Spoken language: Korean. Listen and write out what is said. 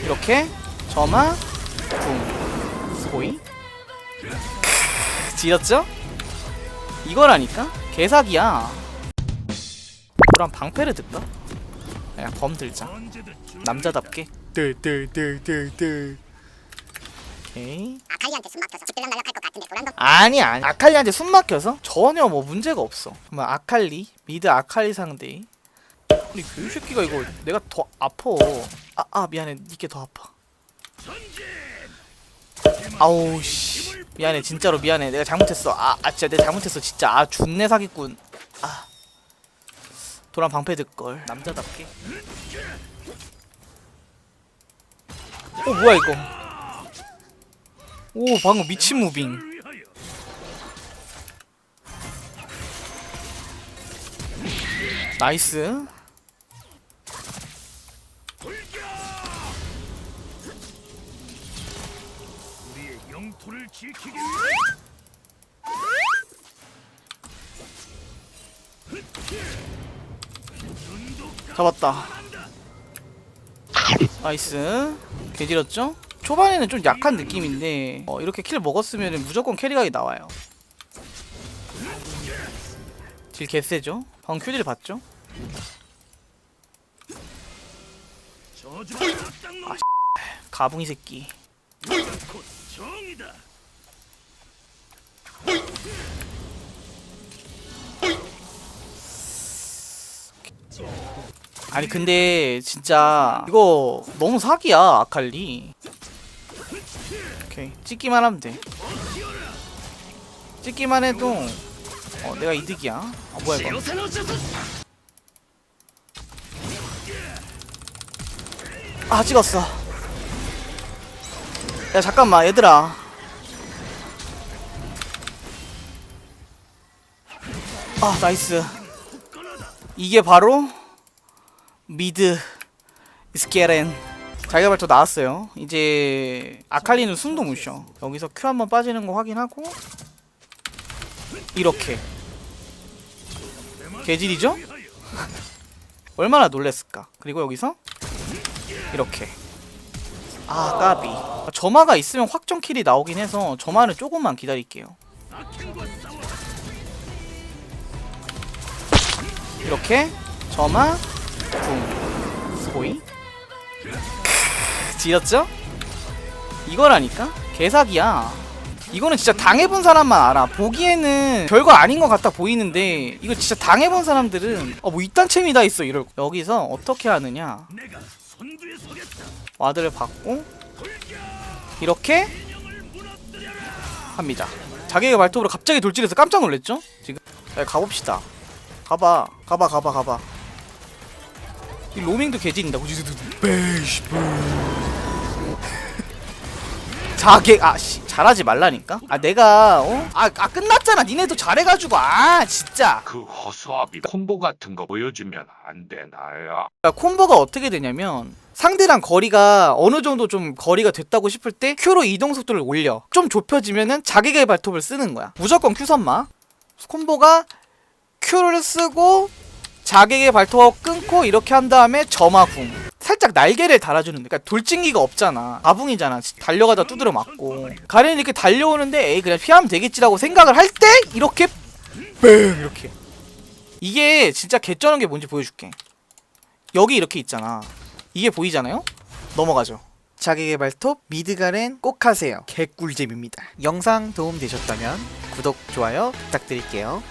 이렇게 점화 붕 스고이. 크, 지렸죠? 이거라니까? 개사기야. 그럼 방패를 들까? 그냥 범 들자. 남자답게. 뜰뜰뜰뜰뜰 오케이. 아칼리한테 숨 막혀서 집들랑 날락할 것 같은데 도란도 아니 아니. 아칼리한테 숨 막혀서 전혀 뭐 문제가 없어. 그러면 아칼리 미드 아칼리 상대 우리 그 새끼가 이거 내가 더 아파. 아, 아 미안해. 니께 더 아파. 아우 씨. 미안해. 진짜로 미안해. 내가 잘못했어. 아, 아 진짜 내가 잘못했어. 진짜. 아 준내 사기꾼. 아. 도란 방패 들걸. 남자답게. 어 뭐야 이거? 오 방금 미친 무빙. 나이스 영토를 지키기 위해 잡았다. 나이스. 개지렸죠? 초반에는 좀 약한 느낌인데 어, 이렇게 킬 먹었으면 무조건 캐리각이 나와요. 딜 개세죠? 방금 큐딜 봤죠? 아, 가붕이 새끼. 곧 정이다. 아니 근데 진짜 이거 너무 사기야 아칼리. 오케이. 찍기만 하면 돼. 찍기만 해도 어 내가 이득이야. 아 뭐야 이거? 아 찍었어 야 잠깐만 얘들아. 아 나이스. 이게 바로 미드 스케렌. 자기가 발톱 나왔어요. 이제 아칼리는 숨도 못 쉬어. 여기서 큐 한번 빠지는 거 확인하고 이렇게. 개질이죠? 얼마나 놀랬을까? 그리고 여기서 이렇게. 아 까비 점화가 있으면 확정 킬이 나오긴 해서 점화는 조금만 기다릴게요 이렇게 점화 붕 크, 지렸죠? 이거라니까? 개사기야 이거는 진짜 당해본 사람만 알아 보기에는 별거 아닌 것 같아 보이는데 이거 진짜 당해본 사람들은 어 뭐 이딴 챔이 다 있어 이럴 여기서 어떻게 하느냐. 와드를 받고 이렇게 합니다. 자기의 발톱으로 갑자기 돌진해서 깜짝 놀랐죠? 지금 자, 가봅시다. 가봐, 가봐, 가봐, 가봐. 이 로밍도 개진다. 베이시 자기 아씨 잘하지 말라니까. 아 내가 어? 아, 아 끝났잖아. 니네도 잘해가지고 아 진짜. 그 허수아비 콤보 같은 거 보여주면 안 되나요? 콤보가 어떻게 되냐면 상대랑 거리가 어느 정도 좀 거리가 됐다고 싶을 때 Q로 이동 속도를 올려. 좀 좁혀지면은 자기의 발톱을 쓰는 거야. 무조건 Q 선마. 콤보가 Q를 쓰고 자기의 발톱하고 끊고 이렇게 한 다음에 점화궁. 살짝 날개를 달아주는 그러니까 돌진기가 없잖아 가붕이잖아 달려가다 두드려 맞고 가렌이 이렇게 달려오는데 에이 그냥 피하면 되겠지라고 생각을 할 때 이렇게 뺑 이렇게 이게 진짜 개쩌는 게 뭔지 보여줄게 여기 이렇게 있잖아. 이게 보이잖아요? 넘어가죠. 자기의 발톱 미드가렌 꼭 하세요. 개꿀잼입니다. 영상 도움 되셨다면 구독, 좋아요 부탁드릴게요.